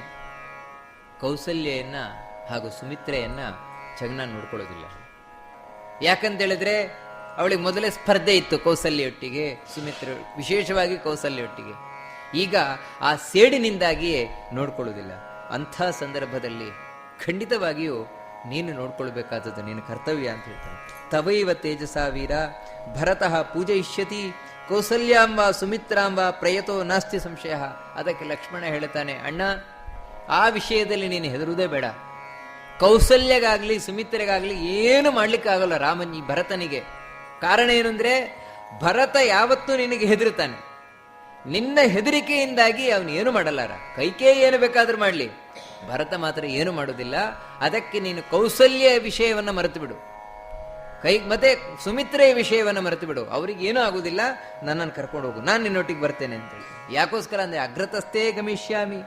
ಕೌಸಲ್ಯೆಯನ್ನ ಹಾಗೂ ಸುಮಿತ್ರೆಯನ್ನ ಚೆನ್ನಾಗಿ ನೋಡ್ಕೊಳ್ಳೋದಿಲ್ಲ. ಯಾಕಂತೇಳಿದ್ರೆ ಅವಳಿಗೆ ಮೊದಲೇ ಸ್ಪರ್ಧೆ ಇತ್ತು ಕೌಸಲ್ಯೊಟ್ಟಿಗೆ, ಸುಮಿತ್ರೆ, ವಿಶೇಷವಾಗಿ ಕೌಸಲ್ಯೊಟ್ಟಿಗೆ. ಈಗ ಆ ಸೇಡಿನಿಂದಾಗಿಯೇ ನೋಡ್ಕೊಳ್ಳೋದಿಲ್ಲ. ಅಂಥ ಸಂದರ್ಭದಲ್ಲಿ ಖಂಡಿತವಾಗಿಯೂ ನೀನು ನೋಡ್ಕೊಳ್ಬೇಕಾದದ್ದು ನಿನ್ನ ಕರ್ತವ್ಯ ಅಂತ ಹೇಳ್ತಾನೆ ತವೈವ ತೇಜಸ ವೀರ ಭರತಃ ಪೂಜಯಿಷ್ಯತಿ ಕೌಸಲ್ಯಾಂಬ ಸುಮಿತ್ರಾಂಬ ಪ್ರಯತೋ ನಾಸ್ತಿ ಸಂಶಯ ಅದಕ್ಕೆ ಲಕ್ಷ್ಮಣ ಹೇಳ್ತಾನೆ ಅಣ್ಣ, ಆ ವಿಷಯದಲ್ಲಿ ನೀನು ಹೆದರುವುದೇ ಬೇಡ. ಕೌಸಲ್ಯಗಾಗ್ಲಿ, ಸುಮಿತ್ರೆಗಾಗ್ಲಿ ಏನು ಮಾಡಲಿಕ್ಕಾಗಲ್ಲ ರಾಮನ್ ಈ ಭರತನಿಗೆ. ಕಾರಣ ಏನು ಭರತ ಯಾವತ್ತೂ ನಿನಗೆ ಹೆದರುತ್ತಾನೆ. ನಿನ್ನ ಹೆದರಿಕೆಯಿಂದಾಗಿ ಅವನು ಏನು ಮಾಡಲಾರ? ಕೈಕೇ ಏನು ಬೇಕಾದ್ರೂ ಮಾಡಲಿ. ಭರತ ಮಾತ್ರ ಏನು ಮಾಡೋದಿಲ್ಲ. ಅದಕ್ಕೆ ನೀನು ಕೌಸಲ್ಯ ವಿಷಯವನ್ನ ಮರೆತು ಬಿಡು ಕೈ, ಮತ್ತೆ ಸುಮಿತ್ರೆಯ ವಿಷಯವನ್ನು ಮರೆತು ಬಿಡು. ಅವ್ರಿಗೆ ಏನೂ ಆಗುದಿಲ್ಲ, ನನ್ನನ್ನು ಕರ್ಕೊಂಡು ಹೋಗು. ನಾನು ನಿನ್ನೊಟ್ಟಿಗೆ ಬರ್ತೇನೆ ಅಂತೇಳಿ. ಯಾಕೋಸ್ಕರ ಅಂದ್ರೆ ಅಗ್ರತಸ್ಥೇ ಗಮಿಷ್ಯಾಮಿ.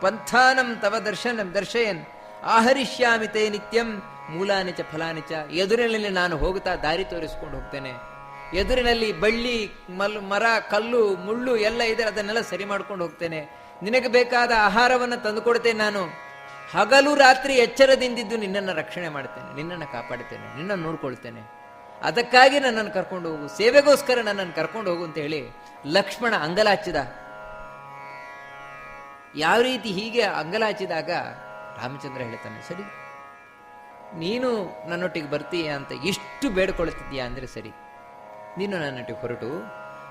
ಪಂಥಾನಂ ತವ ದರ್ಶನಂ, ದರ್ಶಯನ್. ಆಹರಿಷ್ಯಾಮಿ ತೇ ನಿತ್ಯಂ ಮೂಲಾನಿಚ ಫಲಾನಿಚ ಎದುರಿನಲ್ಲಿ ನಾನು ಹೋಗುತ್ತಾ ದಾರಿ ತೋರಿಸ್ಕೊಂಡು ಹೋಗ್ತೇನೆ. ಎದುರಿನಲ್ಲಿ ಬಳ್ಳಿ, ಮಲ್, ಮರ, ಕಲ್ಲು, ಮುಳ್ಳು ಎಲ್ಲ ಇದೆ ಅದನ್ನೆಲ್ಲ ಸರಿ ಮಾಡ್ಕೊಂಡು ಹೋಗ್ತೇನೆ. ನಿನಗೆ ಬೇಕಾದ ಆಹಾರವನ್ನು ತಂದುಕೊಡ್ತೇನೆ ನಾನು. ಹಗಲು ರಾತ್ರಿ ಎಚ್ಚರದಿಂದಿದ್ದು ನಿನ್ನನ್ನು ರಕ್ಷಣೆ ಮಾಡ್ತೇನೆ, ನಿನ್ನನ್ನು ಕಾಪಾಡ್ತೇನೆ, ನಿನ್ನನ್ನು ನೋಡ್ಕೊಳ್ತೇನೆ. ಅದಕ್ಕಾಗಿ ನನ್ನನ್ನು ಕರ್ಕೊಂಡು ಹೋಗು, ಸೇವೆಗೋಸ್ಕರ ನನ್ನನ್ನು ಕರ್ಕೊಂಡು ಹೋಗು ಅಂತ ಹೇಳಿ ಲಕ್ಷ್ಮಣ ಅಂಗಲಾಚಿದ ಯಾವ ರೀತಿ ಹೀಗೆ ಅಂಗಲಾಚಿದಾಗ ರಾಮಚಂದ್ರ ಹೇಳ್ತಾನೆ, ಸರಿ, ನೀನು ನನ್ನೊಟ್ಟಿಗೆ ಬರ್ತೀಯ ಅಂತ ಎಷ್ಟು ಬೇಡ್ಕೊಳ್ತಿದ್ದೀಯಾ ಅಂದ್ರೆ ಸರಿ. ನೀನು ನನ್ನೊಟ್ಟಿಗೆ ಹೊರಟು,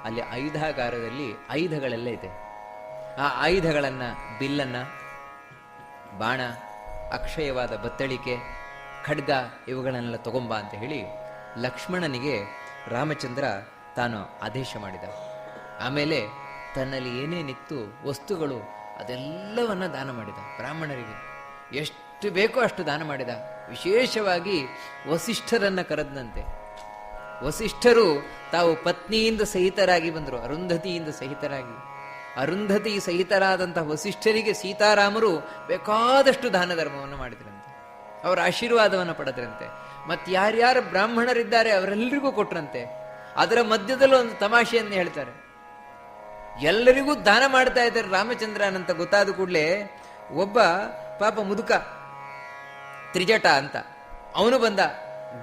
ಅಲ್ಲಿ ಆಯುಧಾಗಾರದಲ್ಲಿ ಆಯುಧಗಳೆಲ್ಲ ಇದೆ. ಆ ಆಯುಧಗಳನ್ನ ಬಿಲ್ಲನ್ನ ಬಾಣ, ಅಕ್ಷಯವಾದ ಬತ್ತಳಿಕೆ, ಖಡ್ಗ ಇವುಗಳನ್ನೆಲ್ಲ ತಗೊಂಬ ಅಂತ ಹೇಳಿ ಲಕ್ಷ್ಮಣನಿಗೆ ರಾಮಚಂದ್ರ ತಾನು ಆದೇಶ ಮಾಡಿದ. ಆಮೇಲೆ ತನ್ನಲ್ಲಿ ಏನೇನಿತ್ತು ವಸ್ತುಗಳು ಅದೆಲ್ಲವನ್ನ ದಾನ ಮಾಡಿದ ಬ್ರಾಹ್ಮಣರಿಗೆ. ಎಷ್ಟು ಬೇಕೋ ಅಷ್ಟು ದಾನ ಮಾಡಿದ. ವಿಶೇಷವಾಗಿ ವಸಿಷ್ಠರನ್ನ ಕರೆದಂತೆ ವಸಿಷ್ಠರು ತಾವು ಪತ್ನಿಯಿಂದ ಸಹಿತರಾಗಿ ಬಂದರು, ಅರುಂಧತಿಯಿಂದ ಸಹಿತರಾಗಿ. ಅರುಂಧತಿ ಸಹಿತರಾದಂತಹ ವಸಿಷ್ಠರಿಗೆ ಸೀತಾರಾಮರು ಬೇಕಾದಷ್ಟು ದಾನ ಧರ್ಮವನ್ನು ಮಾಡಿದ್ರಂತೆ. ಅವರ ಆಶೀರ್ವಾದವನ್ನು ಪಡೆದ್ರಂತೆ. ಮತ್ತೆ ಯಾರ್ಯಾರು ಬ್ರಾಹ್ಮಣರಿದ್ದಾರೆ ಅವರೆಲ್ಲರಿಗೂ ಕೊಟ್ರಂತೆ. ಅದರ ಮಧ್ಯದಲ್ಲೂ ಒಂದು ತಮಾಷೆಯನ್ನು ಹೇಳ್ತಾರೆ. ಎಲ್ಲರಿಗೂ ದಾನ ಮಾಡ್ತಾ ಇದ್ದಾರೆ ರಾಮಚಂದ್ರನಂತ ಗೊತ್ತಾದ ಕೂಡಲೇ ಒಬ್ಬ ಪಾಪ ಮುದುಕ, ತ್ರಿಜಟ ಅಂತ. ಅವನು ಬಂದ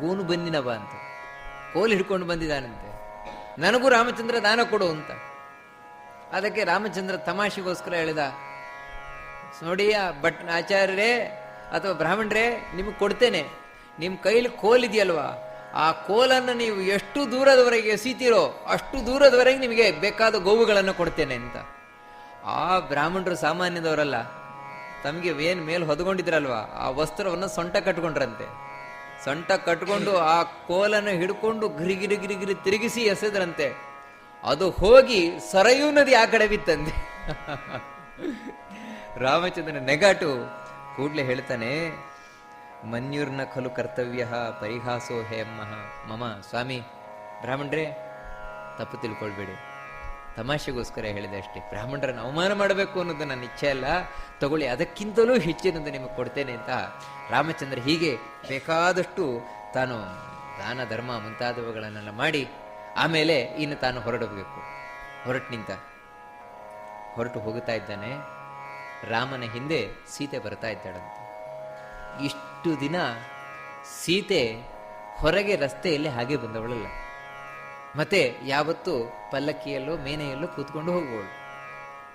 ಗೋನು ಬಂದಿನವ ಅಂತ. ಕೋಲ್ ಹಿಡ್ಕೊಂಡು ಬಂದಿದ್ದಾನಂತೆ. ನನಗೂ ರಾಮಚಂದ್ರ ದಾನ ಕೊಡು ಅಂತ. ಅದಕ್ಕೆ ರಾಮಚಂದ್ರ ತಮಾಷೆಗೋಸ್ಕರ ಹೇಳಿದ ನೋಡಿಯ ಭಟ್ ಆಚಾರ್ಯರೇ ಅಥವಾ ಬ್ರಾಹ್ಮಣರೇ, ನಿಮಗೆ ಕೊಡ್ತೇನೆ. ನಿಮ್ಮ ಕೈಲಿ ಕೋಲ್ ಇದೆಯಲ್ವಾ? ಆ ಕೋಲನ್ನು ನೀವು ಎಷ್ಟು ದೂರದವರೆಗೆ ಎಸೀತೀರೋ ಅಷ್ಟು ದೂರದವರೆಗೆ ನಿಮಗೆ ಬೇಕಾದ ಗೋವುಗಳನ್ನು ಕೊಡ್ತೇನೆ ಅಂತ. ಆ ಬ್ರಾಹ್ಮಣರು ಸಾಮಾನ್ಯದವರಲ್ಲ, ತಮಗೆ ಏನು ಮೇಲೆ ಹೊದ್ಕೊಂಡಿದ್ರಲ್ವಾ? ಆ ವಸ್ತ್ರವನ್ನು ಸೊಂಟ ಕಟ್ಕೊಂಡ್ರಂತೆ. ಸೊಂಟ ಕಟ್ಕೊಂಡು ಆ ಕೋಲನ್ನು ಹಿಡ್ಕೊಂಡು ಗಿರಿಗಿರಿ ಗಿರಿಗಿರಿ ಗಿರಿ ಗಿರಿ ತಿರುಗಿಸಿ ಎಸೆದ್ರಂತೆ. ಅದು ಹೋಗಿ ಸರಯೂ ನದಿ ಆ ಕಡೆ ಬಿತ್ತಂತೆ. ರಾಮಚಂದ್ರನ ನೆಗಾಟು ಕೂಡ್ಲೆ ಹೇಳ್ತಾನೆ, ಮನ್ಯೂರ್ನ ಖಲು ಕರ್ತವ್ಯ ಪರಿಹಾಸೋ ಹೇಮ್ಮ ಮಮ, ಸ್ವಾಮಿ, ಬ್ರಾಹ್ಮಣರೇ, ತಪ್ಪು ತಿಳ್ಕೊಳ್ಬೇಡಿ. ತಮಾಷೆಗೋಸ್ಕರ ಹೇಳಿದೆ ಅಷ್ಟೇ. ಬ್ರಾಹ್ಮಣರನ್ನು ಅವಮಾನ ಮಾಡಬೇಕು ಅನ್ನೋದು ನನ್ನ ಇಚ್ಛೆ ಅಲ್ಲ. ತಗೊಳ್ಳಿ, ಅದಕ್ಕಿಂತಲೂ ಹೆಚ್ಚಿನದು ನಿಮಗೆ ಕೊಡ್ತೇನೆ ಅಂತ ರಾಮಚಂದ್ರ ಹೀಗೆ ಬೇಕಾದಷ್ಟು ತಾನು ದಾನ ಧರ್ಮ ಮುಂತಾದವುಗಳನ್ನೆಲ್ಲ ಮಾಡಿ ಆಮೇಲೆ ಇನ್ನು ತಾನು ಹೊರಡಬೇಕು. ಹೊರಟು ನಿಂತ ಹೊರಟು ಹೋಗುತ್ತಾ ಇದ್ದಾನೆ. ರಾಮನ ಹಿಂದೆ ಸೀತೆ ಬರ್ತಾ ಇದ್ದಾಳಂತೆ. ಇಷ್ಟು ದಿನ ಸೀತೆ ಹೊರಗೆ ರಸ್ತೆಯಲ್ಲಿ ಹಾಗೆ ಬಂದವಳಲ್ಲ. ಮತ್ತೆ ಯಾವತ್ತು ಪಲ್ಲಕ್ಕಿಯಲ್ಲೋ ಮೇನೆಯಲ್ಲೋ ಕೂತ್ಕೊಂಡು ಹೋಗುವಳು.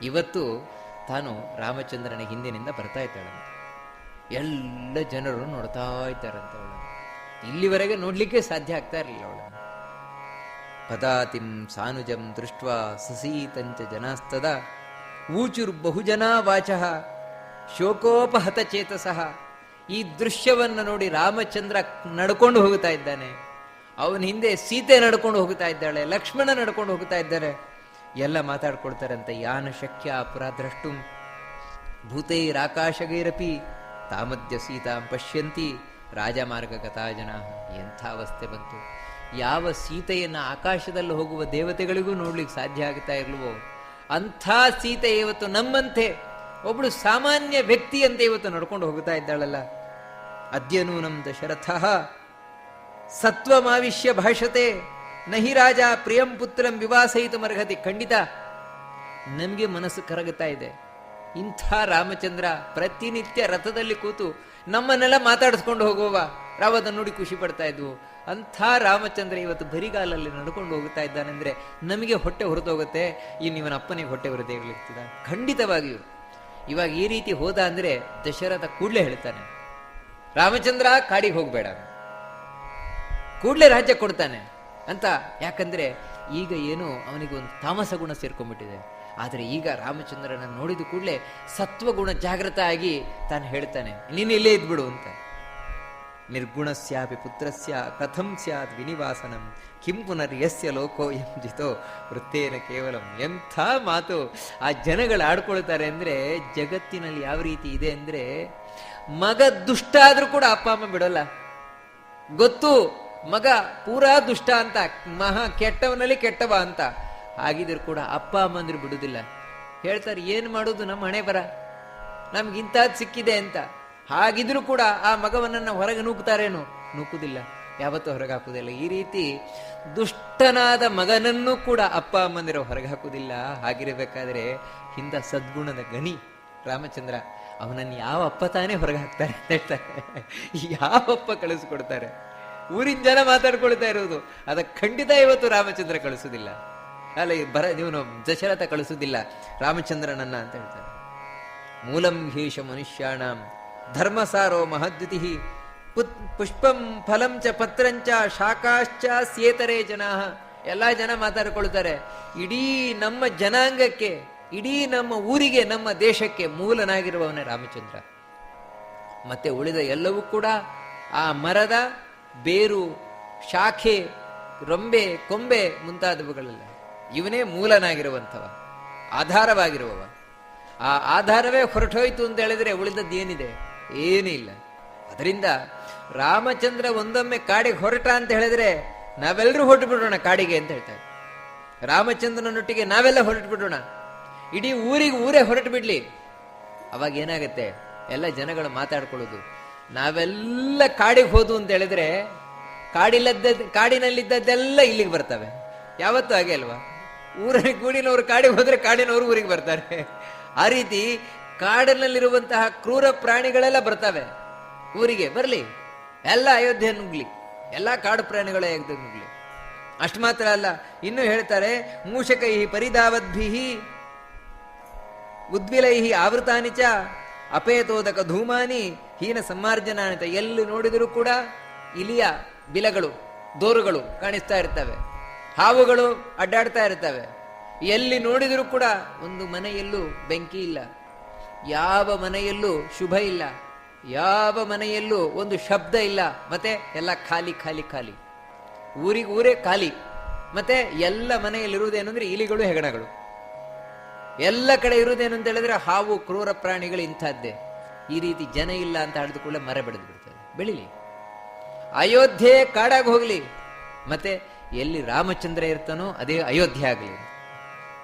ಇವತ್ತು ತಾನು ರಾಮಚಂದ್ರನ ಹಿಂದಿನಿಂದ ಬರ್ತಾ ಇದ್ದಾಳಂತೆ. ಎಲ್ಲ ಜನರು ನೋಡ್ತಾ ಇದ್ದಾರಂತೆ ಅವಳನ್ನು. ಇಲ್ಲಿವರೆಗೆ ನೋಡ್ಲಿಕ್ಕೆ ಸಾಧ್ಯ ಆಗ್ತಾ ಇರಲಿಲ್ಲ ಅವಳನ್ನು. ಪದಾತಿಂ ಸಾನುಜಂ ದೃಷ್ಟ ಸಸೀತಂಚ ಜನಾಸ್ತದ. ಊಚುರ್ಬಹುಜನ ವಾಚಃ, ಶೋಕೋಪಹತ ಚೇತಸಃ. ಈ ದೃಶ್ಯವನ್ನು ನೋಡಿ ರಾಮಚಂದ್ರ ನಡ್ಕೊಂಡು ಹೋಗ್ತಾ ಇದ್ದಾನೆ. ಅವನ ಹಿಂದೆ ಸೀತೆ ನಡ್ಕೊಂಡು ಹೋಗ್ತಾ ಇದ್ದಾಳೆ, ಲಕ್ಷ್ಮಣ ನಡ್ಕೊಂಡು ಹೋಗ್ತಾ ಇದ್ದಾರೆ. ಎಲ್ಲ ಮಾತಾಡ್ಕೊಳ್ತಾರಂತೆ, ಯಾನ ಶಕ್ಯ ಅಪರಾಧ್ರಷ್ಟು ಭೂತೈರಾಕಾಶಗೈರಪಿ ತಾಮದ್ಯ ಸೀತಾಂ ಪಶ್ಯಂತಿ ರಾಜಮಾರ್ಗಗತಾ ಜನ ಎಂಥ ಅವಸ್ಥೆ ಬಂತು. ಯಾವ ಸೀತೆಯನ್ನು ಆಕಾಶದಲ್ಲಿ ಹೋಗುವ ದೇವತೆಗಳಿಗೂ ನೋಡ್ಲಿಕ್ಕೆ ಸಾಧ್ಯ ಆಗ್ತಾ ಇರಲ್ವೋ? ಅಂಥ ಸೀತೆ ಇವತ್ತು ನಮ್ಮಂತೆ, ಒಬ್ಳು ಸಾಮಾನ್ಯ ವ್ಯಕ್ತಿಯಂತೆ ಇವತ್ತು ನಡ್ಕೊಂಡು ಹೋಗ್ತಾ ಇದ್ದಾಳಲ್ಲ. ಅದ್ಯನೂನಂ ದಶರಥ ಸತ್ವಮಾವಿಶ್ಯ ಭಾಷತೆ, ನಹಿ ರಾಜ ಪ್ರಿಯಂ ಪುತ್ರಂ ವಿವಾಸಯಿತು ಮರಗತಿ ಖಂಡಿತ, ನಮಗೆ ಮನಸ್ಸು ಕರಗುತ್ತಾ ಇದೆ. ಇಂಥ ರಾಮಚಂದ್ರ ಪ್ರತಿನಿತ್ಯ ರಥದಲ್ಲಿ ಕೂತು ನಮ್ಮನ್ನೆಲ್ಲ ಮಾತಾಡಿಸ್ಕೊಂಡು ಹೋಗುವ ರಾವದ ನೋಡಿ ಖುಷಿ ಪಡ್ತಾ ಇದ್ವು. ಅಂಥ ರಾಮಚಂದ್ರ ಇವತ್ತು ಬರಿಗಾಲಲ್ಲಿ ನಡ್ಕೊಂಡು ಹೋಗ್ತಾ ಇದ್ದಾನೆಂದ್ರೆ ನಮಗೆ ಹೊಟ್ಟೆ ಹೊರತೋಗುತ್ತೆ, ಇನ್ನು ಇವನ ಅಪ್ಪನಿಗೆ ಹೊಟ್ಟೆ ಹೊರದೇ ಇರ್ಲಿಕ್ತದ ಖಂಡಿತವಾಗಿಯೂ. ಇವಾಗ ಈ ರೀತಿ ಹೋದ ಅಂದರೆ ದಶರಥ ಕೂಡಲೇ ಹೇಳ್ತಾನೆ, ರಾಮಚಂದ್ರ, ಕಾಡಿಗೆ ಹೋಗಬೇಡ. ಕೂಡಲೇ ರಾಜ್ಯ ಕೊಡ್ತಾನೆ. ಅಂತ ಯಾಕಂದರೆ ಈಗ ಏನು ಅವನಿಗೆ ಒಂದು ತಾಮಸ ಗುಣ ಸೇರ್ಕೊಂಡ್ಬಿಟ್ಟಿದೆ. ಆದರೆ ಈಗ ರಾಮಚಂದ್ರನ ನೋಡಿದ ಕೂಡಲೇ ಸತ್ವಗುಣ ಜಾಗೃತ ಆಗಿ ತಾನು ಹೇಳ್ತಾನೆ, ನೀನು ಇಲ್ಲೇ ಇದ್ಬಿಡು ಅಂತ. ನಿರ್ಗುಣಸ್ಯಾಪಿ ಪುತ್ರಸ್ಯ ಕಥಂ ಸ್ಯಾತ್ ವಿನಿವಾಸನಂ. ಕಿಂ ಪುನರ್ಯಸ್ಯ ಲೋಕೋ ಎಂಜಿತೋ ವೃತ್ತೇನ ಕೇವಲಂ ಎಂಥ ಮಾತು. ಆ ಜನಗಳು ಆಡ್ಕೊಳ್ತಾರೆ ಅಂದರೆ ಜಗತ್ತಿನಲ್ಲಿ ಯಾವ ರೀತಿ ಇದೆ ಅಂದರೆ ಮಗ ದುಷ್ಟ ಆದರೂ ಕೂಡ ಅಪ್ಪ, ಅಮ್ಮ ಬಿಡೋಲ್ಲ. ಗೊತ್ತು? ಮಗ ಪೂರಾ ದುಷ್ಟ ಅಂತ, ಮಹಾ ಕೆಟ್ಟವನಲ್ಲಿ ಕೆಟ್ಟವ ಅಂತ. ಆಗಿದ್ರು ಕೂಡ ಅಪ್ಪ ಅಮ್ಮಂದ್ರು ಬಿಡುದಿಲ್ಲ. ಹೇಳ್ತಾರೆ, ಏನು ಮಾಡೋದು? ನಮ್ಮ ಹಣೆ ಬರ. ನಮ್ಗೆ ಇಂಥದ್ದು ಸಿಕ್ಕಿದೆ ಅಂತ. ಹಾಗಿದ್ರು ಕೂಡ ಆ ಮಗವನನ್ನು ಹೊರಗೆ ನೂಕುತ್ತಾರೇನು? ನೂಕುದಿಲ್ಲ ಯಾವತ್ತೂ ಹೊರಗೆ ಹಾಕುವುದಿಲ್ಲ. ಈ ರೀತಿ ದುಷ್ಟನಾದ ಮಗನನ್ನು ಕೂಡ ಅಪ್ಪ ಅಮ್ಮಂದಿರು ಹೊರಗೆ ಹಾಕುದಿಲ್ಲ ಹಾಗಿರಬೇಕಾದ್ರೆ ಹಿಂದ ಸದ್ಗುಣದ ಗಣಿ ರಾಮಚಂದ್ರ, ಅವನನ್ನು ಯಾವ ಅಪ್ಪ ತಾನೇ ಹೊರಗೆ ಹಾಕ್ತಾರೆ ಅಂತ ಹೇಳ್ತಾರೆ. ಯಾವ ಅಪ್ಪ ಕಳಿಸ್ಕೊಡ್ತಾರೆ? ಊರಿನ ಜನ ಮಾತಾಡ್ಕೊಳ್ತಾ ಇರೋದು ಅದಕ್ಕೆ ಖಂಡಿತ ಇವತ್ತು ರಾಮಚಂದ್ರ ಕಳಿಸುದಿಲ್ಲ ಅಲ್ಲ ಬರ, ಇವನು ದಶರಥ ಕಳಿಸುದಿಲ್ಲ ರಾಮಚಂದ್ರನನ್ನ ಅಂತ ಹೇಳ್ತಾರೆ. ಮೂಲಂ ಹೀಶ ಮನುಷ್ಯಾಣ. ಧರ್ಮಸಾರೋ ಮಹದ್ಯುತಿ ಪುಷ್ಪಂ ಫಲಂ ಚ ಪತ್ರಂಚ ಶಾಖಾಶ್ಚ ಸೇತರೆ ಜನಾ. ಎಲ್ಲ ಜನ ಮಾತಾಡಿಕೊಳ್ತಾರೆ. ಇಡೀ ನಮ್ಮ ಜನಾಂಗಕ್ಕೆ, ಇಡೀ ನಮ್ಮ ಊರಿಗೆ, ನಮ್ಮ ದೇಶಕ್ಕೆ ಮೂಲನಾಗಿರುವವನೇ ರಾಮಚಂದ್ರ. ಮತ್ತೆ ಉಳಿದ ಎಲ್ಲವೂ ಕೂಡ ಆ ಮರದ ಬೇರು, ಶಾಖೆ, ರೊಂಬೆ, ಕೊಂಬೆ ಮುಂತಾದವುಗಳಲ್ಲ. ಇವನೇ ಮೂಲನಾಗಿರುವಂಥವ, ಆಧಾರವಾಗಿರುವವ. ಆ ಆಧಾರವೇ ಹೊರಟೋಯ್ತು ಅಂತ ಹೇಳಿದ್ರೆ ಉಳಿದದ್ದು ಏನಿದೆ? ಏನೂ ಇಲ್ಲ ಅದರಿಂದ ರಾಮಚಂದ್ರ ಒಂದೊಮ್ಮೆ ಕಾಡಿಗೆ ಹೊರಟ ಅಂತ ಹೇಳಿದ್ರೆ ನಾವೆಲ್ಲರೂ ಹೊರಟು ಬಿಡೋಣ ಕಾಡಿಗೆ ಅಂತ ಹೇಳ್ತಾರೆ. ರಾಮಚಂದ್ರನೊಟ್ಟಿಗೆ ನಾವೆಲ್ಲ ಹೊರಟು ಬಿಡೋಣ ಇಡೀ ಊರಿಗೆ ಊರೇ ಹೊರಟು ಬಿಡ್ಲಿ ಅವಾಗ ಏನಾಗುತ್ತೆ? ಎಲ್ಲ ಜನಗಳು ಮಾತಾಡ್ಕೊಳ್ಳೋದು. ನಾವೆಲ್ಲ ಕಾಡಿಗೆ ಹೋದು ಅಂತ ಹೇಳಿದ್ರೆ ಕಾಡಿಲ್ಲದ್ದ ಕಾಡಿನಲ್ಲಿದ್ದದ್ದೆಲ್ಲ ಇಲ್ಲಿಗೆ ಬರ್ತವೆ. ಯಾವತ್ತೂ ಹಾಗೆ ಅಲ್ವಾ? ಊರಲ್ಲಿ ಗೂಡಿನವರು ಕಾಡಿಗೆ ಹೋದ್ರೆ ಕಾಡಿನವರು ಊರಿಗೆ ಬರ್ತಾರೆ. ಆ ರೀತಿ ಕಾಡಿನಲ್ಲಿರುವಂತಹ ಕ್ರೂರ ಪ್ರಾಣಿಗಳೆಲ್ಲ ಬರ್ತವೆ. ಊರಿಗೆ ಬರಲಿ. ಎಲ್ಲ ಅಯೋಧ್ಯೆ ನುಗ್ಲಿ. ಎಲ್ಲ ಕಾಡು ಪ್ರಾಣಿಗಳೇ ಎಗ್ದು ನುಗ್ಲಿ. ಅಷ್ಟು ಮಾತ್ರ ಅಲ್ಲ, ಇನ್ನು ಹೇಳ್ತಾರೆ, ಮೂಷಕೈ ಪರಿಧಾವದ್ಭಿಹಿ ಉದ್ವಿಲೈಹಿ ಆವೃತಾನಿ ಚ, ಅಪೇತೋದಕ ಧೂಮಾನಿ, ಹೀನ ಸಮ್ಮಾರ್ಜನಾನಿತ. ಎಲ್ಲಿ ನೋಡಿದರೂ ಕೂಡ ಇಲಿಯ ಬಿಲಗಳು, ದೋರುಗಳು ಕಾಣಿಸ್ತಾ ಇರ್ತವೆ. ಹಾವುಗಳು ಅಡ್ಡಾಡ್ತಾ ಇರ್ತವೆ. ಎಲ್ಲಿ ನೋಡಿದರೂ ಕೂಡ ಒಂದು ಮನೆಯಲ್ಲೂ ಬೆಂಕಿ ಇಲ್ಲ. ಯಾವ ಮನೆಯಲ್ಲೂ ಶುಭ ಇಲ್ಲ, ಯಾವ ಮನೆಯಲ್ಲೂ ಒಂದು ಶಬ್ದ ಇಲ್ಲ, ಮತ್ತೆ ಎಲ್ಲ ಖಾಲಿ ಖಾಲಿ ಖಾಲಿ. ಊರಿಗೆ ಊರೇ ಖಾಲಿ. ಮತ್ತೆ ಎಲ್ಲ ಮನೆಯಲ್ಲಿರುವುದೇನು ಅಂದ್ರೆ ಇಲಿಗಳು, ಹೆಗಣಗಳು. ಎಲ್ಲ ಕಡೆ ಇರುವುದೇನು ಅಂತ ಹೇಳಿದ್ರೆ ಹಾವು, ಕ್ರೂರ ಪ್ರಾಣಿಗಳು ಇಂಥದ್ದೇ. ಈ ರೀತಿ ಜನ ಇಲ್ಲ ಅಂತ ಹೇಳಿದ ಕೂಡಲೇ ಮರ ಬೆಳೆದು ಬಿಡ್ತದೆ. ಬೆಳಿಲಿ. ಅಯೋಧ್ಯೆ ಕಾಡಾಗಿ ಹೋಗಲಿ. ಮತ್ತೆ ಎಲ್ಲಿ ರಾಮಚಂದ್ರ ಇರ್ತಾನೋ ಅದೇ ಅಯೋಧ್ಯೆ ಆಗಲಿ.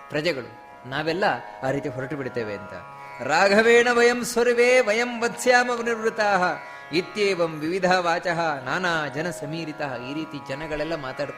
ಪ್ರಜೆಗಳು, ನಾವೆಲ್ಲ ಆ ರೀತಿ ಹೊರಟು ಬಿಡ್ತೇವೆ ಅಂತ. ರಾಘವೇಣ ವಯಂ ಸ್ವರ್ವೇ ವಯಂ ವತ್ಸ್ಯಾಮ ನಿರ್ವೃತಾ ಇತ್ಯೇವಂ ವಿವಿಧ ವಾಚ ನಾನಾ ಜನ ಸಮೀರಿತ ಈ ರೀತಿ ಜನಗಳೆಲ್ಲ ಮಾತಾಡ್ತಾರೆ.